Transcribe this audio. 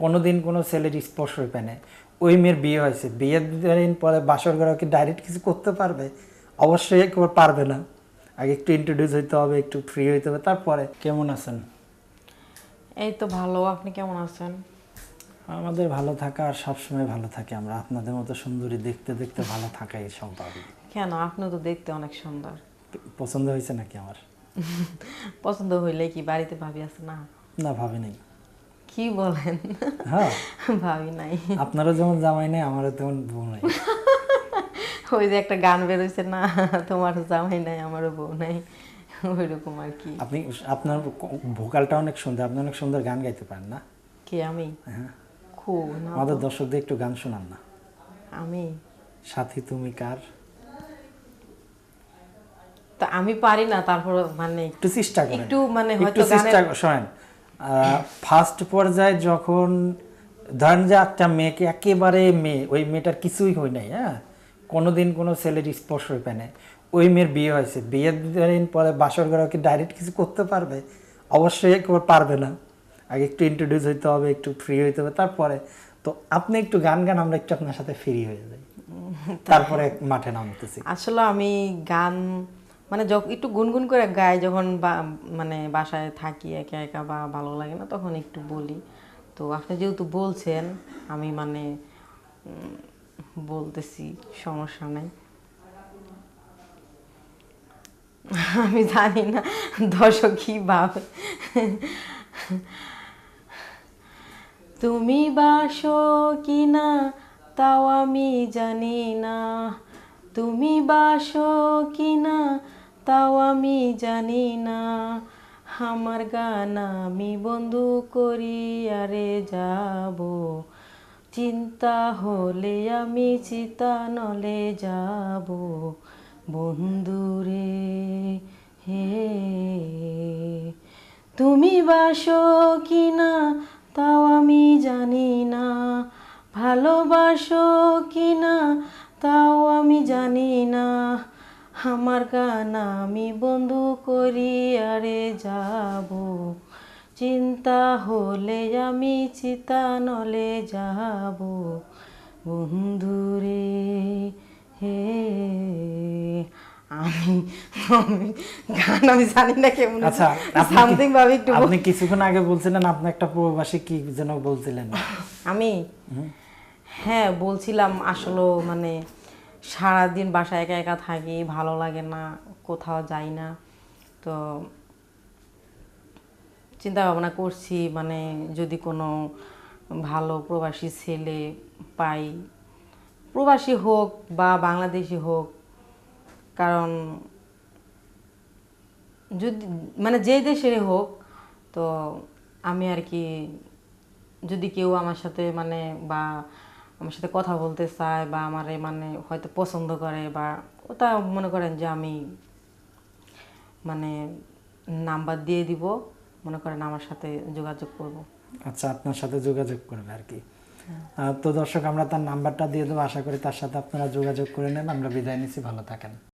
কোনোদিন কোনো ছেলের স্পর্শ পেনে ওই মেয়ের বিয়ে হয়েছে। বিয়ের দিন পরে বাসর ঘরে কি ডাইরেক্ট কিছু করতে পারবে? অবশ্যই কেউ পারবে না। আগে একটু ইন্ট্রোডিউস হইতে হবে একটু ফ্রি হইতে হবে তারপরে কেমন আছেন? এই তো ভালো। আপনি কেমন আছেন? আমাদের ভালো থাকা আর সবসময় ভালো থাকে। আমরা আপনাদের মতো সুন্দরী দেখতে দেখতে ভালো থাকাই স্বাভাবিক কেন? আপনি তো দেখতে অনেক সুন্দর। পছন্দ হয়েছে নাকি আমার? পছন্দ হইলে কি বাড়িতে ভাবি আছে? না। না ভাবি নাই। কি বলেন? হ্যাঁ। ভাবি নাই। আপনারও যেমন জামাই নেই আমারও তেমন বউ নাই। ওই যে একটা গান বেরোইছে না তোমার জামাই নাই আমারও বউ নাই আর কি। আপনি আপনার ভোকালটা অনেক সুন্দর আপনি অনেক সুন্দর গান গাইতে পারেন না? কি আমি? হ্যাঁ। খুব আমাদের দর্শকদের একটু গান শোনান না। আমি? সাথী তুমি কার? তা আমি পারি না তারপর মানে একটু চেষ্টা করেন। একটু মানে হয়তো চেষ্টা ফার্স্ট পর্যায়ে যখন ধরেন যে একটা মেয়েকে একেবারে মেয়ে ওই মেয়েটার কিছুই হয় নাই হ্যাঁ? কোনোদিন কোনো ছেলের স্পর্শ পেনে ওই মেয়ের বিয়ে হয়েছে। বিয়ের দিন পরে বাসর ঘরে কি ডাইরেক্ট কিছু করতে পারবে? অবশ্যই পারবে না। আগে একটু ইন্ট্রোডিউস হইতে হবে একটু ফ্রি হইতে হবে তারপরে তো আপনি একটু গান গান আমরা একটু আপনার সাথে ফ্রি হয়ে যাই। তারপরে মাঠে নামতেছি। আসলে আমি গান মানে যখন একটু গুনগুন করে গাই যখন মানে বাসায় থাকি, একা একা বা ভালো লাগে না, তখন একটু বলি। তো আপনি যেহেতু বলছেন, আমি মানে বলতেছি, সমস্যা নাই। আমি জানি না, দর্শক কি ভাবে। তুমি বাসো কি না, তাও আমি জানি না। তুমি বাসো কি না তাও আমি জানি না। আমার গান আমি বন্ধু করি, আরে যাব। চিন্তা হলে আমি চিতা নলে যাব বন্ধুরে হে। তুমি বাসো কি না তাও আমি জানি না। ভালোবাসো কি না তাও আমি জানি না। আমার গান আমি বন্ধু করি আরে যাব। চিন্তা হলে আমি চিতা নলে যাব। বন্ধুরে হে আমি গান আমি জানি না কেমন। আচ্ছা সামথিং ভাবে একটু আপনি কিছুক্ষণ আগে বলছিলেন আপনি একটা প্রবাসী কি যেন বলছিলেন। আমি? হ্যাঁ বলছিলাম আসলে মানে সারাদিন বাসায় একা একা থাকি, ভালো লাগে না, কোথাও যাই না। তো চিন্তা ভাবনা করছি মানে যদি কোনো ভালো প্রবাসী ছেলে পাই, প্রবাসী হোক বা বাংলাদেশি হোক, কারণ যদি মানে যে দেশেরই হোক, তো আমি আর কি যদি কেউ আমার সাথে মানে বা আমার সাথে কথা বলতে চায় বা আমার এ মানে হয়তো পছন্দ করে বা ওটা মনে করেন যে আমি মানে নাম্বার দিয়ে দিব মনে করেন আমার সাথে যোগাযোগ করব। আচ্ছা আপনার সাথে যোগাযোগ করবে আর কি। আহ, তো দর্শক আমরা তার নাম্বারটা দিয়ে দেবো। আশা করি তার সাথে আপনারা যোগাযোগ করে নেন। আমরা বিদায় নিচ্ছি। ভালো থাকেন।